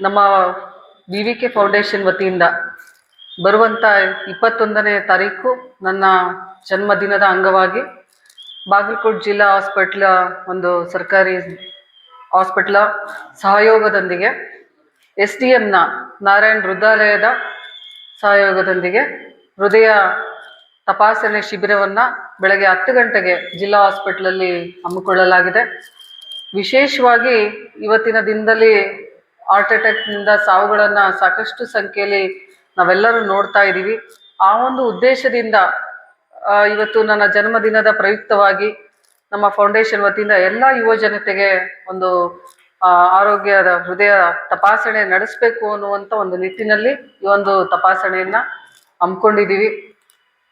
ನಮ್ಮ V V K foundation ವತಿಯಿಂದ ಬರುವಂಥ ಇಪ್ಪತ್ತೊಂದನೇ ತಾರೀಕು ನನ್ನ ಜನ್ಮದಿನದ ಅಂಗವಾಗಿ ಬಾಗಲಕೋಟೆ ಜಿಲ್ಲಾ ಹಾಸ್ಪಿಟ್ಲ ಒಂದು ಸರ್ಕಾರಿ ಹಾಸ್ಪಿಟ್ಲ ಸಹಯೋಗದೊಂದಿಗೆ ಎಸ್ ಡಿ ಎಮ್ನ ನಾರಾಯಣ್ ಹೃದಯಾಲಯದ ಸಹಯೋಗದೊಂದಿಗೆ ಹೃದಯ ತಪಾಸಣೆ ಶಿಬಿರವನ್ನು ಬೆಳಗ್ಗೆ ಹತ್ತು ಗಂಟೆಗೆ ಜಿಲ್ಲಾ ಹಾಸ್ಪಿಟ್ಲಲ್ಲಿ ಹಮ್ಮಿಕೊಳ್ಳಲಾಗಿದೆ. ವಿಶೇಷವಾಗಿ ಇವತ್ತಿನ ದಿನದಲ್ಲಿ ಹಾರ್ಟ್ ಅಟ್ಯಾಕ್ನಿಂದ ಸಾವುಗಳನ್ನು ಸಾಕಷ್ಟು ಸಂಖ್ಯೆಯಲ್ಲಿ ನಾವೆಲ್ಲರೂ ನೋಡ್ತಾ ಇದ್ದೀವಿ. ಆ ಒಂದು ಉದ್ದೇಶದಿಂದ ಇವತ್ತು ನನ್ನ ಜನ್ಮದಿನದ ಪ್ರಯುಕ್ತವಾಗಿ ನಮ್ಮ ಫೌಂಡೇಶನ್ ವತಿಯಿಂದ ಎಲ್ಲ ಯುವ ಜನತೆಗೆ ಒಂದು ಆರೋಗ್ಯದ ಹೃದಯ ತಪಾಸಣೆ ನಡೆಸಬೇಕು ಅನ್ನುವಂಥ ಒಂದು ನಿಟ್ಟಿನಲ್ಲಿ ಈ ಒಂದು ತಪಾಸಣೆಯನ್ನು ಹಮ್ಮಿಕೊಂಡಿದ್ದೀವಿ.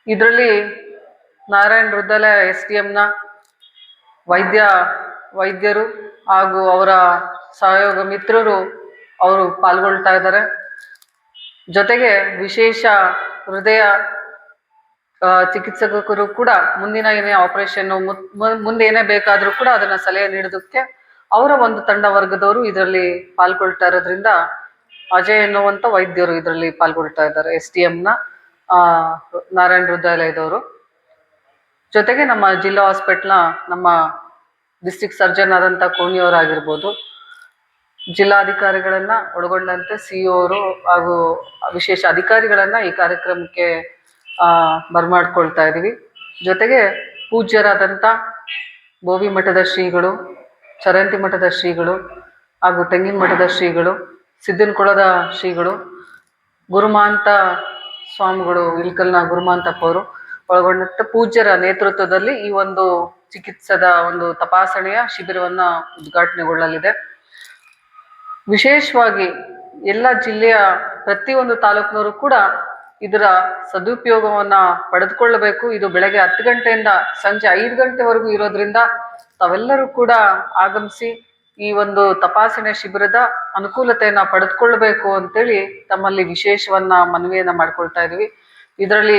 ಇದರಲ್ಲಿ ನಾರಾಯಣ್ ಹೃದಯ ಎಸ್ ಡಿ ಎಮ್ನ ವೈದ್ಯ, ವೈದ್ಯರು ಹಾಗೂ ಅವರ ಸಹಯೋಗ ಮಿತ್ರರು ಅವರು ಪಾಲ್ಗೊಳ್ತಾ ಇದ್ದಾರೆ. ಜೊತೆಗೆ ವಿಶೇಷ ಹೃದಯ ಚಿಕಿತ್ಸಕರು ಕೂಡ ಮುಂದಿನ ಏನೇ ಆಪರೇಷನ್ ಮುಂದೆ ಏನೇ ಬೇಕಾದರೂ ಕೂಡ ಅದನ್ನ ಸಲಹೆ ನೀಡೋದಕ್ಕೆ ಅವರ ಒಂದು ತಂಡ ವರ್ಗದವರು ಇದರಲ್ಲಿ ಪಾಲ್ಗೊಳ್ತಾ ಇರೋದ್ರಿಂದ ಅಜಯ್ ಎನ್ನುವಂತ ವೈದ್ಯರು ಇದರಲ್ಲಿ ಪಾಲ್ಗೊಳ್ತಾ ಇದ್ದಾರೆ, ಎಸ್ ಟಿ ಎಂನ ನಾರಾಯಣ ಹೃದಯಾಲಯದವರು. ಜೊತೆಗೆ ನಮ್ಮ ಜಿಲ್ಲಾ ಹಾಸ್ಪಿಟ್ಲ್ನ ನಮ್ಮ ಡಿಸ್ಟಿಕ್ ಸರ್ಜನ್ ಆದಂಥ ಕೋಣಿಯವರಾಗಿರ್ಬೋದು. ಜಿಲ್ಲಾಧಿಕಾರಿಗಳನ್ನ ಒಳಗೊಂಡಂತೆ ಸಿ ಅವರು ಹಾಗೂ ವಿಶೇಷ ಅಧಿಕಾರಿಗಳನ್ನ ಈ ಕಾರ್ಯಕ್ರಮಕ್ಕೆ ಬರಮಾಡ್ಕೊಳ್ತಾ ಇದ್ದೀವಿ. ಜೊತೆಗೆ ಪೂಜ್ಯರಾದಂಥ ಬೋವಿ ಮಠದ ಶ್ರೀಗಳು ಚರಂತಿ ಮಠದ ಶ್ರೀಗಳು ಹಾಗೂ ತೆಂಗಿನ ಮಠದ ಶ್ರೀಗಳು ಸಿದ್ದನಕೊಳದ ಶ್ರೀಗಳು, ಗುರುಮಾಂತ ಸ್ವಾಮಿಗಳು, ಇಲ್ಕಲ್ನ ಗುರುಮಾಂತಪ್ಪ ಅವರು ಒಳಗೊಂಡಂತೆ ಪೂಜ್ಯರ ನೇತೃತ್ವದಲ್ಲಿ ಈ ಒಂದು ಚಿಕಿತ್ಸದ ಒಂದು ತಪಾಸಣೆಯ ಶಿಬಿರವನ್ನ ಉದ್ಘಾಟನೆಗೊಳ್ಳಲಿದೆ. ವಿಶೇಷವಾಗಿ ಎಲ್ಲ ಜಿಲ್ಲೆಯ ಪ್ರತಿಯೊಂದು ತಾಲೂಕಿನವರು ಕೂಡ ಇದರ ಸದುಪಯೋಗವನ್ನ ಪಡೆದುಕೊಳ್ಳಬೇಕು. ಇದು ಬೆಳಗ್ಗೆ ಹತ್ತು ಗಂಟೆಯಿಂದ ಸಂಜೆ ಐದು ಗಂಟೆವರೆಗೂ ಇರೋದ್ರಿಂದ ತಾವೆಲ್ಲರೂ ಕೂಡ ಆಗಮಿಸಿ ಈ ಒಂದು ತಪಾಸಣೆ ಶಿಬಿರದ ಅನುಕೂಲತೆಯನ್ನ ಪಡೆದುಕೊಳ್ಬೇಕು ಅಂತೇಳಿ ತಮ್ಮಲ್ಲಿ ವಿಶೇಷವನ್ನ ಮನವಿಯನ್ನ ಮಾಡ್ಕೊಳ್ತಾ ಇದೀವಿ ಇದರಲ್ಲಿ